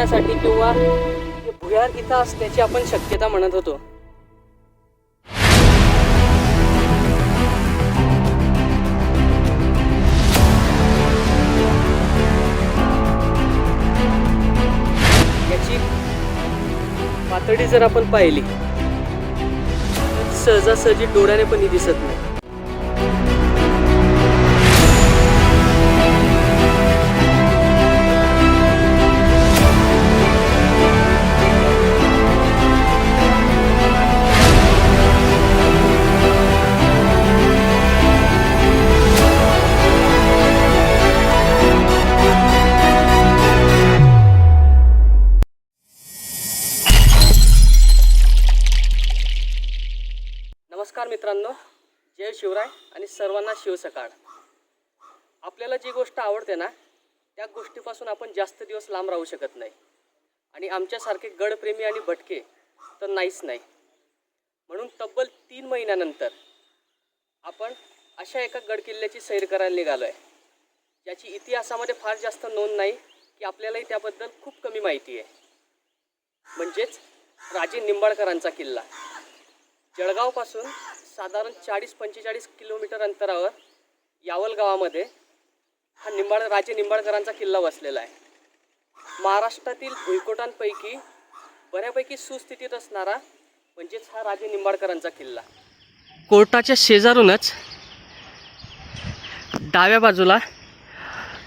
करण्यासाठी किंवा भुयार इथं असण्याची आपण शक्यता म्हणत होतो. याची पातळी जर आपण पाहिली सहजासहजी डोळ्याने पण ही दिसत नाही. सर्वांना शिवसकाळ. आपल्याला जी गोष्ट आवडते ना त्या गोष्टीपासून आपण जास्त दिवस लांब राहू शकत नाही. आणि आमच्यासारखे गडप्रेमी आणि भटके तर नाहीच नाही. म्हणून तब्बल तीन महिन्यानंतर आपण अशा एका गडकिल्ल्याची सैर करायला निघालो आहे ज्याची इतिहासामध्ये फार जास्त नोंद नाही की आपल्यालाही त्याबद्दल खूप कमी माहिती आहे. म्हणजेच राजे निंबाळकरांचा किल्ला. जळगावपासून साधारण चाळीस पंचेचाळीस किलोमीटर अंतरावर यावल गावामध्ये हा निंबाळ राजे निंबाळकरांचा किल्ला वसलेला आहे. महाराष्ट्रातील भुईकोटांपैकी बऱ्यापैकी सुस्थितीत असणारा म्हणजेच हा राजे निंबाळकरांचा किल्ला. कोर्टाच्या शेजारूनच डाव्या बाजूला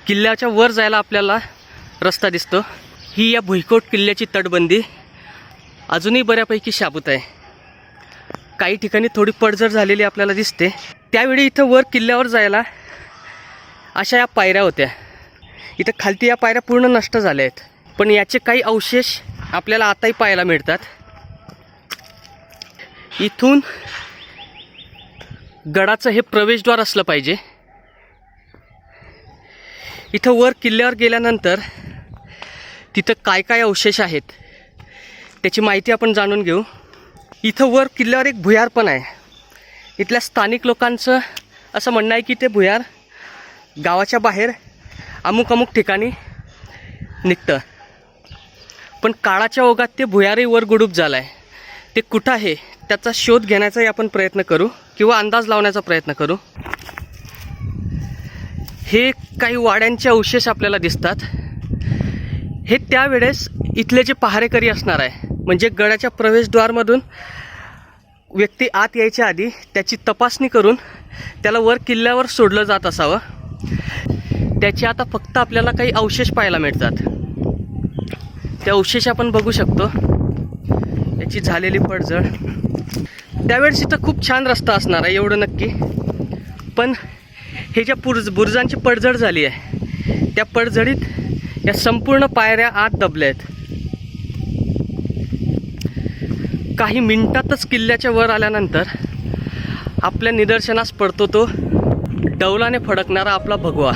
किल्ल्याच्या वर जायला आपल्याला रस्ता दिसतो. ही या भुईकोट किल्ल्याची तटबंदी अजूनही बऱ्यापैकी शाबूत आहे. काही ठिकाणी थोडी पडझड झालेली आपल्याला दिसते. त्यावेळी इथं वर किल्ल्यावर जायला अशा या पायऱ्या होत्या. इथं खालती या पायऱ्या पूर्ण नष्ट झाल्या आहेत. पण याचे काही अवशेष आपल्याला आताही पाहायला मिळतात. इथून गडाचं हे प्रवेशद्वार असलं पाहिजे. इथं वर किल्ल्यावर गेल्यानंतर तिथं काय काय अवशेष आहेत त्याची माहिती आपण जाणून घेऊ. इथं वर किल्ल्यावर एक भुयार पण आहे. इथल्या स्थानिक लोकांचं असं म्हणणं आहे की ते भुयार गावाच्या बाहेर अमुक अमुक ठिकाणी निघतं. पण काळाच्या ओघात ते भुयारही वर गुडूप झालं आहे ते कुठं आहे त्याचा शोध घेण्याचाही आपण प्रयत्न करू किंवा अंदाज लावण्याचा प्रयत्न करू. हे काही वाड्यांचे अवशेष आपल्याला दिसतात. हे त्यावेळेस इथले जे पहारेकरी असणार आहे म्हणजे गडाच्या प्रवेशद्वारमधून व्यक्ती आत यायच्या आधी त्याची तपासणी करून त्याला वर किल्ल्यावर सोडलं जात असावं. त्याचे आता फक्त आपल्याला काही अवशेष पाहायला मिळतात. ते अवशेष आपण बघू शकतो. याची झालेली पडझड. त्यावेळेस इथं खूप छान रस्ता असणार आहे एवढं नक्की. पण हे ज्या पुर्ज बुर्जांची पडझड झाली आहे त्या पडझडीत या संपूर्ण पायऱ्या आत दबल्या आहेत. काही मिनटातच किल्ल्याच्या वर आल्यानंतर आपल्या निदर्शनास पडतो तो डौलाने फडकणारा आपला भगवा.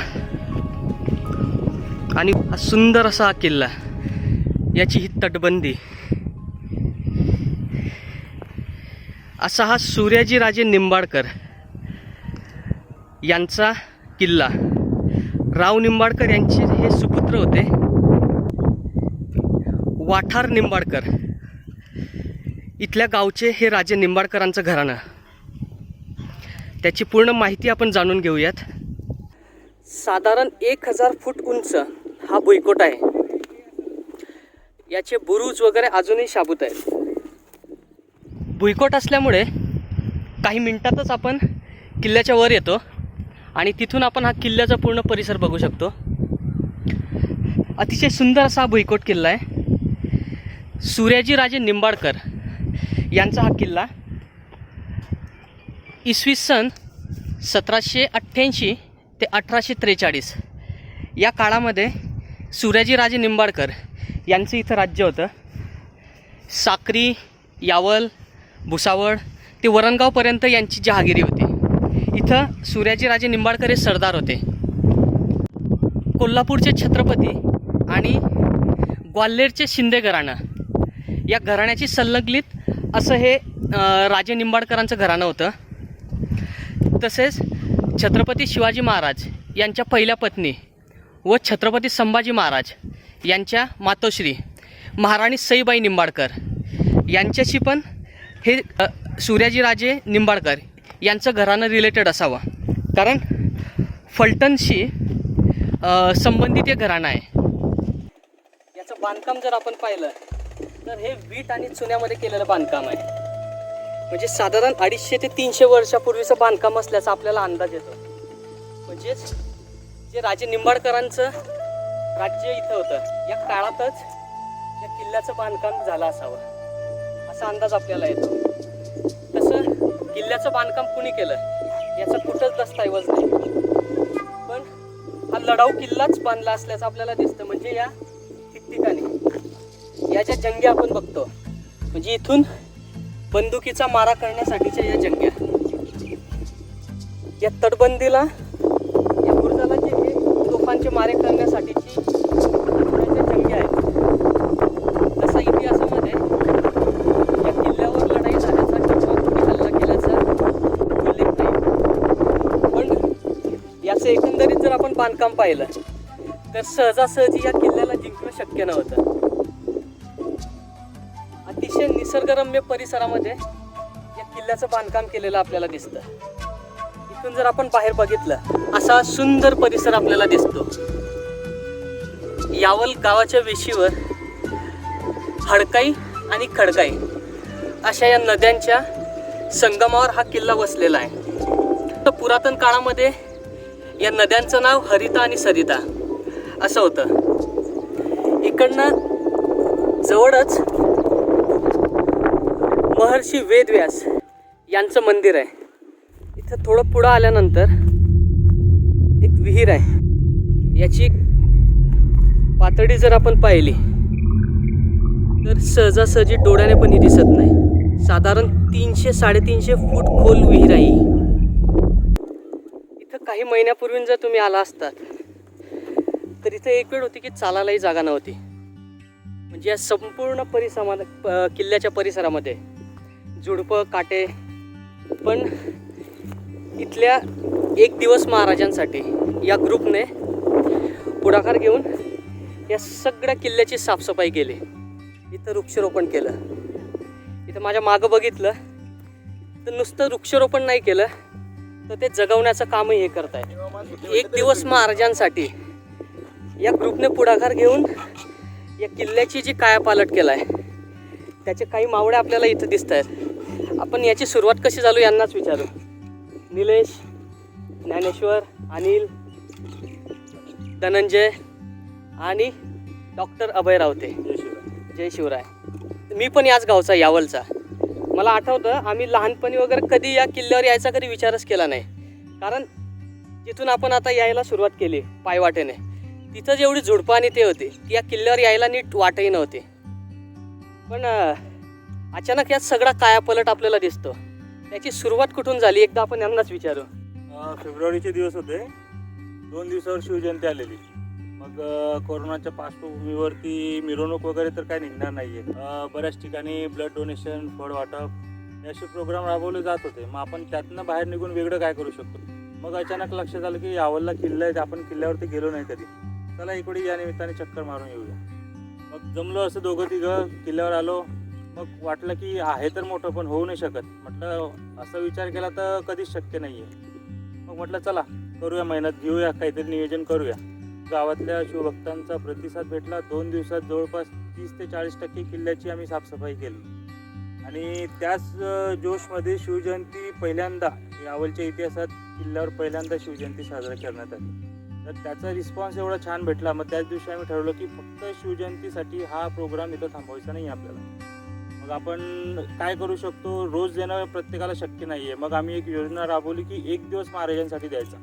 आणि हा सुंदर असा हा किल्ला याची ही तटबंदी. असा हा सूर्याजीराजे निंबाडकर यांचा किल्ला. राव निंबाडकर यांचे हे सुपुत्र होते. वाठार निंबाडकर इथल्या गावचे हे राजे निंबाळकरांचं घराणं. त्याची पूर्ण माहिती आपण जाणून घेऊयात. साधारण एक हजार फूट उंच हा भुईकोट आहे. याचे बुरुज वगैरे अजूनही शाबूत आहेत. भुईकोट असल्यामुळे काही मिनिटातच आपण किल्ल्याच्या वर येतो आणि तिथून आपण हा किल्ल्याचा पूर्ण परिसर बघू शकतो. अतिशय सुंदर असा हा भुईकोट किल्ला आहे. सूर्याजी राजे निंबाळकर यांचा हा किल्ला इसवी सन सतराशे अठ्ठ्याऐंशी ते अठराशे त्रेचाळीस. या काळामध्ये सूर्याजीराजे निंबाडकर निंबाळकर यांचं इथं राज्य होतं. साक्री यावल भुसावळ ते वरणगावपर्यंत यांची जहागिरी होती. इथं सूर्याजीराजे निंबाडकर निंबाळकर हे सरदार होते. कोल्हापूरचे छत्रपती आणि ग्वाल्हेरचे शिंदे घराणं या घराण्याची संलग्नित असं हे राजे निंबाडकरांचं घराणं होतं. तसेच छत्रपती शिवाजी महाराज यांच्या पहिल्या पत्नी व छत्रपती संभाजी महाराज यांच्या मातोश्री महाराणी सईबाई निंबाडकर यांच्याशी पण हे सूर्याजीराजे निंबाडकर यांचं घराणं रिलेटेड असावं. कारण फलटणशी संबंधित हे घराणं आहे. याचं बांधकाम जर आपण पाहिलं तर हे वीट आणि चुन्यामध्ये केलेलं बांधकाम आहे. म्हणजे साधारण अडीचशे ते तीनशे वर्षापूर्वीचं बांधकाम असल्याचा आपल्याला अंदाज येतो. म्हणजेच जे राजे निंबाळकरांचं राज्य इथं होतं या काळातच या किल्ल्याचं बांधकाम झालं असावं असा अंदाज आपल्याला येतो. तसं किल्ल्याचं बांधकाम कुणी केलं? याचा कुठंच दस्तऐवज नाही. पण हा लढाऊ किल्लाच बांधला असल्याचं आपल्याला दिसतं. म्हणजे या याच्या या जंग्या आपण बघतो म्हणजे इथून बंदुकीचा मारा करण्यासाठीच्या या जंग्या. या तटबंदीला या बुरुजाला जे हे तोफांचे मारे करण्यासाठीची या ज्या जंग्या आहेत तसा इतिहासामध्ये या किल्ल्यावर लढाई झाल्याचा किंवा कुणी हल्ला केल्याचा उल्लेख नाही. पण याचं एकंदरीत जर आपण बांधकाम पाहिलं तर सहजासहजी या किल्ल्याला जिंकणं शक्य नव्हतं. निसर्गरम्य परिसरामध्ये या किल्ल्याचं बांधकाम केलेलं आपल्याला दिसतं. इथून जर आपण बाहेर बघितलं असा सुंदर परिसर आपल्याला दिसतो. यावल गावाच्या वेशीवर हडकाई आणि खडकाई अशा या नद्यांच्या संगमावर हा किल्ला वसलेला आहे. तर पुरातन काळामध्ये या नद्यांचं नाव हरिता आणि सरिता असं होतं. इकडनं जवळच महर्षी वेदव्यास यांचं मंदिर आहे. इथं थोडं पुढं आल्यानंतर एक विहीर आहे. याची पातळी जर आपण पाहिली तर सहजासहजी डोळ्याने पण ही दिसत नाही. साधारण तीनशे साडेतीनशे फूट खोल विहीर आहे इथं काही महिन्यापूर्वी जर तुम्ही आला असतात तर इथं एक वेळ होती की चालायलाही जागा नव्हती. म्हणजे या संपूर्ण परिसरा प- किल्ल्याच्या परिसरामध्ये. झुडपं काटे. पण इथल्या एक दिवस महाराजांसाठी या ग्रुपने पुढाकार घेऊन या सगळ्या किल्ल्याची साफसफाई केली. इथं वृक्षारोपण केलं. इथं माझ्या मागं बघितलं. तर नुसतं वृक्षारोपण नाही केलं तर ते जगवण्याचं कामही हे करत आहे एक दिवस महाराजांसाठी या ग्रुपने पुढाकार घेऊन या किल्ल्याची जी कायापालट केला आहे त्याचे काही मावळे आपल्याला इथं दिसत आहेत आपण याची सुरुवात कशी झालो यांनाच विचारू. निलेश ज्ञानेश्वर अनिल धनंजय आणि डॉक्टर अभय रावते. जय शिवराय. मी पण याच गावचा यावलचा. मला आठवतं आम्ही लहानपणी वगैरे कधी या किल्ल्यावर यायचा कधी विचारच केला नाही. कारण जिथून आपण आता यायला सुरुवात केली पायवाटेने तिथं जेवढी झुडपं आणि ते होते की या किल्ल्यावर यायला नीट वाटही नव्हते. पण अचानक यात सगळा कायापलट आपल्याला दिसतो. त्याची सुरुवात कुठून झाली एकदा आपण यांनाच विचारू. फेब्रुवारीचे दिवस होते. दोन दिवसावर शिवजयंती आलेली. मग कोरोनाच्या पार्श्वभूमीवरती मिरवणूक वगैरे तर काय निघणार नाही आहे बऱ्याच ठिकाणी ब्लड डोनेशन फळ वाटप हे असे प्रोग्राम राबवले जात होते. मग आपण त्यातनं बाहेर निघून वेगळं काय करू शकतो? मग अचानक लक्षात आलं की यावलला किल्ला आहे आपण किल्ल्यावरती गेलो नाही कधी. चला इकडे या निमित्ताने चक्कर मारून येऊया. मग जमलो असं दोघं तिघं किल्ल्यावर आलो. मग वाटलं की आहे तर मोठं पण होऊ नाही शकत. म्हटलं असा विचार केला तर कधीच शक्य नाही आहे मग म्हटलं चला करूया मेहनत घेऊया काहीतरी नियोजन करूया. गावातल्या शिवभक्तांचा प्रतिसाद भेटला. दोन दिवसात जवळपास तीस ते चाळीस टक्के किल्ल्याची आम्ही साफसफाई केली. आणि त्याच जोशमध्ये शिवजयंती पहिल्यांदा यावलच्या इतिहासात किल्ल्यावर पहिल्यांदा शिवजयंती साजरा करण्यात आली. तर त्याचा रिस्पॉन्स एवढा छान भेटला. मग त्याच दिवशी आम्ही ठरवलं की फक्त शिवजयंतीसाठी हा प्रोग्राम इथं थांबवायचा नाही आपल्याला. मग आपण काय करू शकतो? रोज देणं प्रत्येकाला शक्य नाही आहे मग आम्ही एक योजना राबवली की एक दिवस महाराजांसाठी द्यायचा.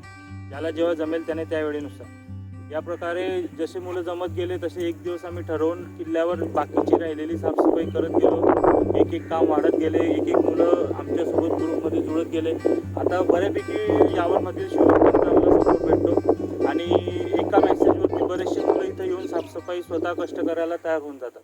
ज्याला जेव्हा जमेल त्याने त्यावेळेनुसार या प्रकारे जसे मुलं जमत गेले तसे एक दिवस आम्ही ठरवून किल्ल्यावर बाकीची राहिलेली साफसफाई करत गेलो. एक एक काम वाढत गेले. एक एक मुलं आमच्यासोबत ग्रुपमध्ये जुळत गेले. आता बऱ्यापैकी यावरमधील शिवभक्तांचा आम्हाला सपोर्ट भेटतो. आणि एका मेसेजवरती बरेचसे मुलं इथं येऊन साफसफाई स्वतः कष्ट करायला तयार होऊन जातात.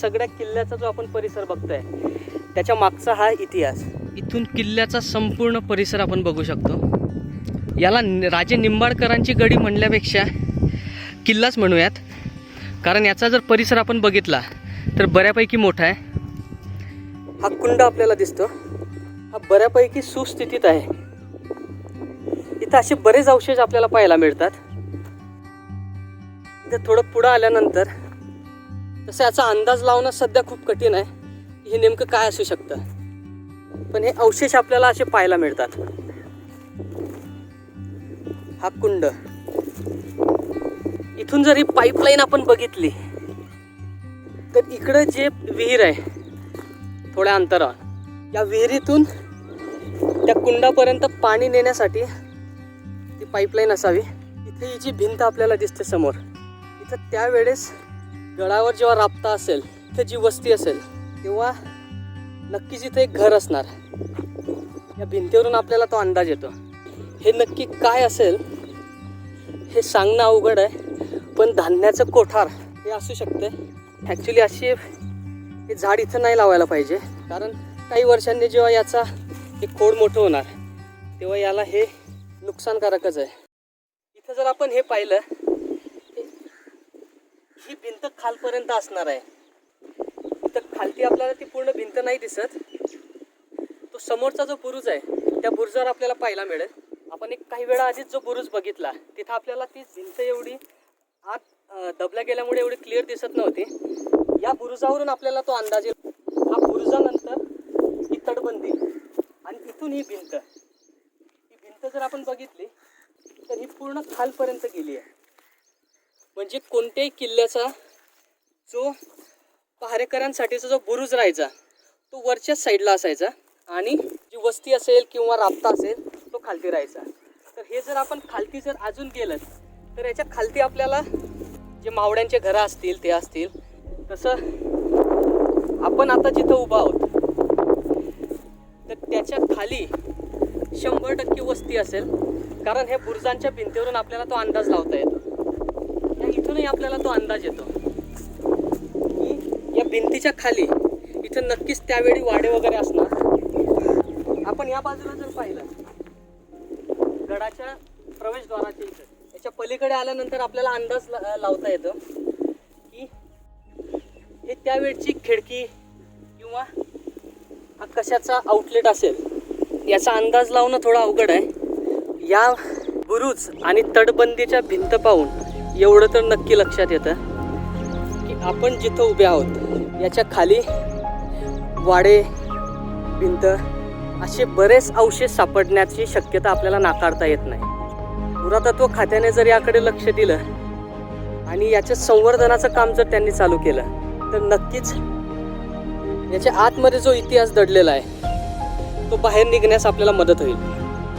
सगळ्या किल्ल्याचा जो आपण परिसर बघतोय त्याच्या मागचा हा इतिहास. इथून किल्ल्याचा संपूर्ण परिसर आपण बघू शकतो. याला राजे निंबाळकरांची गडी म्हणल्यापेक्षा किल्लाच म्हणूयात. कारण याचा जर परिसर आपण बघितला तर बऱ्यापैकी मोठा आहे. हा कुंड आपल्याला दिसतो. हा बऱ्यापैकी सुस्थितीत आहे. इथं असे बरेच अवशेष आपल्याला पाहायला मिळतात. इथं थोडं पुढं आल्यानंतर तसं याचा अंदाज लावणं सध्या खूप कठीण आहे. हे नेमकं काय असू शकतं? पण हे अवशेष आपल्याला असे पाहायला मिळतात. हा कुंड. इथून जर ही पाईपलाईन आपण बघितली तर इकडं जे विहीर आहे थोड्या अंतरावर या विहिरीतून त्या कुंडापर्यंत पाणी नेण्यासाठी ती पाईपलाईन असावी. इथे ही जी भिंत आपल्याला दिसते समोर इथं त्यावेळेस गडावर जेव्हा राबता असेल इथे जी वस्ती असेल तेव्हा नक्कीच इथे एक घर असणार. या भिंतीवरून आपल्याला तो अंदाज येतो. हे नक्की काय असेल हे सांगणं अवघड आहे पण धान्याचं कोठार हे असू शकते. ॲक्च्युली अशी हे झाड इथं नाही लावायला पाहिजे कारण काही वर्षांनी जेव्हा याचा हे खोड मोठं होणार तेव्हा याला हे नुकसानकारकच आहे. इथं जर आपण हे पाहिलं ही भिंत खालपर्यंत असणार आहे. इथं खालती आपल्याला ती पूर्ण भिंत नाही दिसत. तो समोरचा जो बुरुज आहे त्या बुरुजावर आपल्याला पाहायला मिळेल. आपण एक काही वेळा आधीच जो बुरुज बघितला तिथं आपल्याला ती भिंत एवढी आत दबल्या गेल्यामुळे एवढी क्लिअर दिसत नव्हती. या बुरुजावरून आपल्याला तो अंदाज येईल हा बुरुजानंतर ही तटबंदी आणि इथून ही भिंत. ही भिंत जर आपण बघितली तर ही पूर्ण खालपर्यंत गेली आहे. म्हणजे कोणत्याही किल्ल्याचा जो पहारेकरांसाठीचा जो बुरुज राहायचा तो वरच्याच साईडला असायचा आणि जी वस्ती असेल किंवा राबता असेल तो खालती राहायचा. तर हे जर आपण खालती जर अजून गेलं तर याच्या खालती आपल्याला जे मावड्यांचे घरं असतील ते असतील तसं आपण आता जिथं उभा आहोत तर त्याच्याखाली शंभर टक्के वस्ती असेल. कारण हे बुरुजांच्या भिंतीवरून आपल्याला तो अंदाज लावता येतो. आपल्याला तो अंदाज येतो. की या भिंतीच्या खाली इथं नक्कीच त्यावेळी वाडे वगैरे असणार. आपण या बाजूला जर पाहिलं गडाच्या प्रवेशद्वाराच्या इथं याच्या पलीकडे आल्यानंतर आपल्याला अंदाज लावता येतो की हे त्यावेळची खिडकी किंवा हा कशाचा आउटलेट असेल याचा अंदाज लावणं थोडा अवघड आहे. या बुरुज आणि तटबंदीच्या भिंत पाहून एवढं तर नक्की लक्षात येतं की आपण जिथं उभे आहोत याच्या खाली वाडे भिंत असे बरेच अवशेष सापडण्याची शक्यता आपल्याला नाकारता येत नाही. पुरातत्व खात्याने जर याकडे लक्ष दिलं आणि याच्या संवर्धनाचं काम जर त्यांनी चालू केलं तर नक्कीच याच्या आतमध्ये जो इतिहास दडलेला आहे तो बाहेर निघण्यास आपल्याला मदत होईल.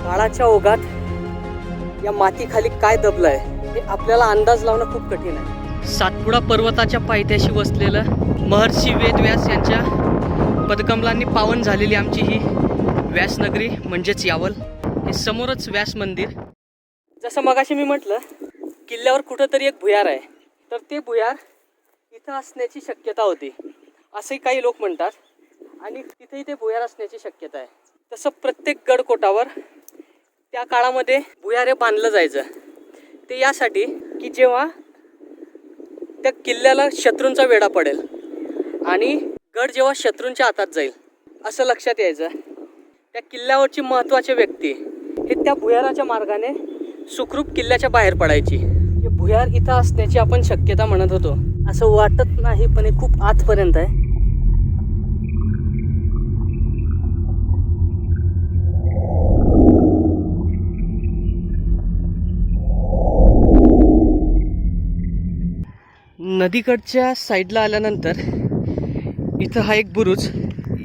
काळाच्या ओघात या मातीखाली काय दबलं आहे हे आपल्याला अंदाज लावणं खूप कठीण आहे. सातपुडा पर्वताच्या पायथ्याशी वसलेलं महर्षी वेदव्यास यांच्या पदकमलांनी पावन झालेली आमची ही व्यासनगरी म्हणजेच यावल हे समोरच व्यास मंदिर. जसं मगाशी मी म्हटलं किल्ल्यावर कुठंतरी एक भुयार आहे. तर ते भुयार इथं असण्याची शक्यता होती असे काही लोक म्हणतात. आणि तिथेही ते भुयार असण्याची शक्यता आहे. तसं प्रत्येक गडकोटावर त्या काळामध्ये भुयारे बांधलं जायचं. ते यासाठी की जेव्हा त्या किल्ल्याला शत्रूंचा वेढा पडेल आणि गड जेव्हा शत्रूंच्या हातात जाईल असं लक्षात यायचं. त्या किल्ल्यावरची महत्त्वाची व्यक्ती हे त्या भुयाराच्या मार्गाने सुखरूप किल्ल्याच्या बाहेर पडायची. भुयार इथं असण्याची आपण शक्यता म्हणत होतो. असं वाटत नाही पण हे खूप आतपर्यंत आहे. नदीकडच्या साईडला आल्यानंतर इथं हा एक बुरुज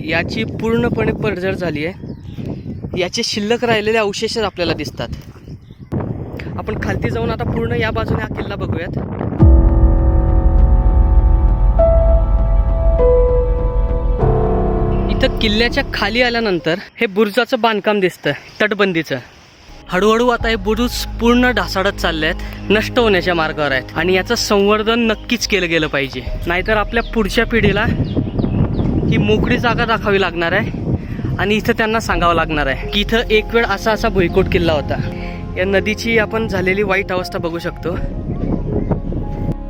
याची पूर्णपणे पडझड झाली आहे. याचे शिल्लक राहिलेले अवशेषच आपल्याला दिसतात. आपण खालती जाऊन आता पूर्ण या बाजूने हा किल्ला बघूयात. इथं किल्ल्याच्या खाली आल्यानंतर हे बुरुजाचं बांधकाम दिसतं तटबंदीचं. हळूहळू आता हे बुरुज पूर्ण ढासाळत चालले आहेत नष्ट होण्याच्या मार्गावर आहेत. आणि याचं संवर्धन नक्कीच केलं गेलं पाहिजे. नाहीतर आपल्या पुढच्या पिढीला ही मोकळी जागा दाखवावी लागणार आहे. आणि इथं त्यांना सांगावं लागणार आहे की इथं एक वेळ असा असा भुईकोट किल्ला होता. या नदीची आपण झालेली वाईट अवस्था बघू शकतो.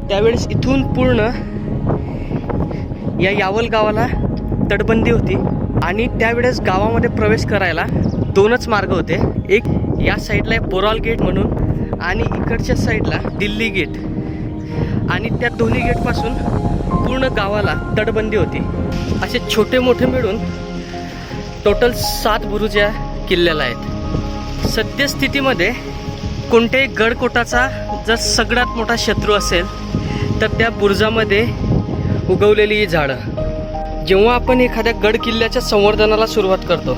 त्यावेळेस इथून पूर्ण या यावल गावाला तटबंदी होती. आणि त्यावेळेस गावामध्ये प्रवेश करायला दोनच मार्ग होते. एक या साईडला आहे बोराल गेट म्हणून आणि इकडच्या साईडला दिल्ली गेट आणि त्या दोन्ही गेटपासून पूर्ण गावाला तटबंदी होती. असे छोटे मोठे मिळून टोटल सात बुरुज या किल्ल्याला आहेत. सद्यस्थितीमध्ये कोणत्याही गडकोटाचा जर सगळ्यात मोठा शत्रू असेल तर त्या बुरुजामध्ये उगवलेली ही झाडं. जेव्हा आपण एखाद्या गड किल्ल्याच्या संवर्धनाला सुरुवात करतो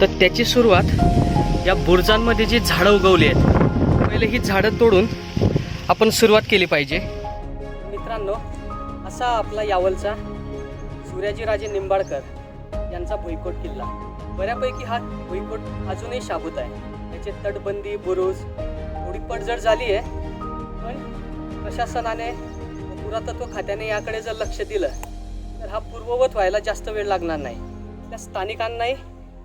तर त्याची सुरुवात या बुरजांमध्ये जी झाडं उगवली आहेत पहिले ही झाडं तोडून आपण सुरुवात केली पाहिजे. मित्रांनो असा आपला यावलचा सूर्याजीराजे निंबाळकर यांचा भुईकोट किल्ला. बऱ्यापैकी हा भुईकोट अजूनही शाबूत आहे. त्याचे तटबंदी बुरुज थोडी पडझड झाली आहे पण प्रशासनाने पुरातत्व खात्याने याकडे जर लक्ष दिलं तर हा पूर्ववत व्हायला जास्त वेळ लागणार नाही. त्या स्थानिकांनाही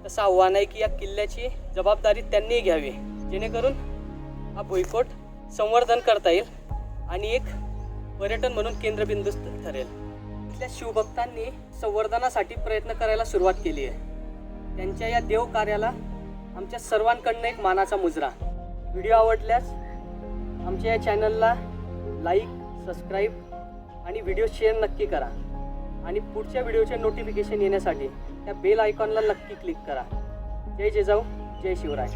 तसं आव्हान आहे की या किल्ल्याची जबाबदारी त्यांनी घ्यावी. जेणेकरून हा भुईकोट संवर्धन करता येईल आणि एक पर्यटन म्हणून केंद्रबिंदू ठरेल. इथल्या शिवभक्तांनी संवर्धनासाठी प्रयत्न करायला सुरुवात केली आहे. त्यांच्या या देव कार्याला आमच्या सर्वांकडनं एक मानाचा मुजरा. व्हिडिओ आवडल्यास आमच्या या चॅनलला लाईक सबस्क्राईब आणि व्हिडिओ शेअर नक्की करा. आणि पुढच्या व्हिडिओचे नोटिफिकेशन येण्यासाठी त्या बेल आयकॉनला नक्की क्लिक करा. जय जिजाऊ जय शिवराय.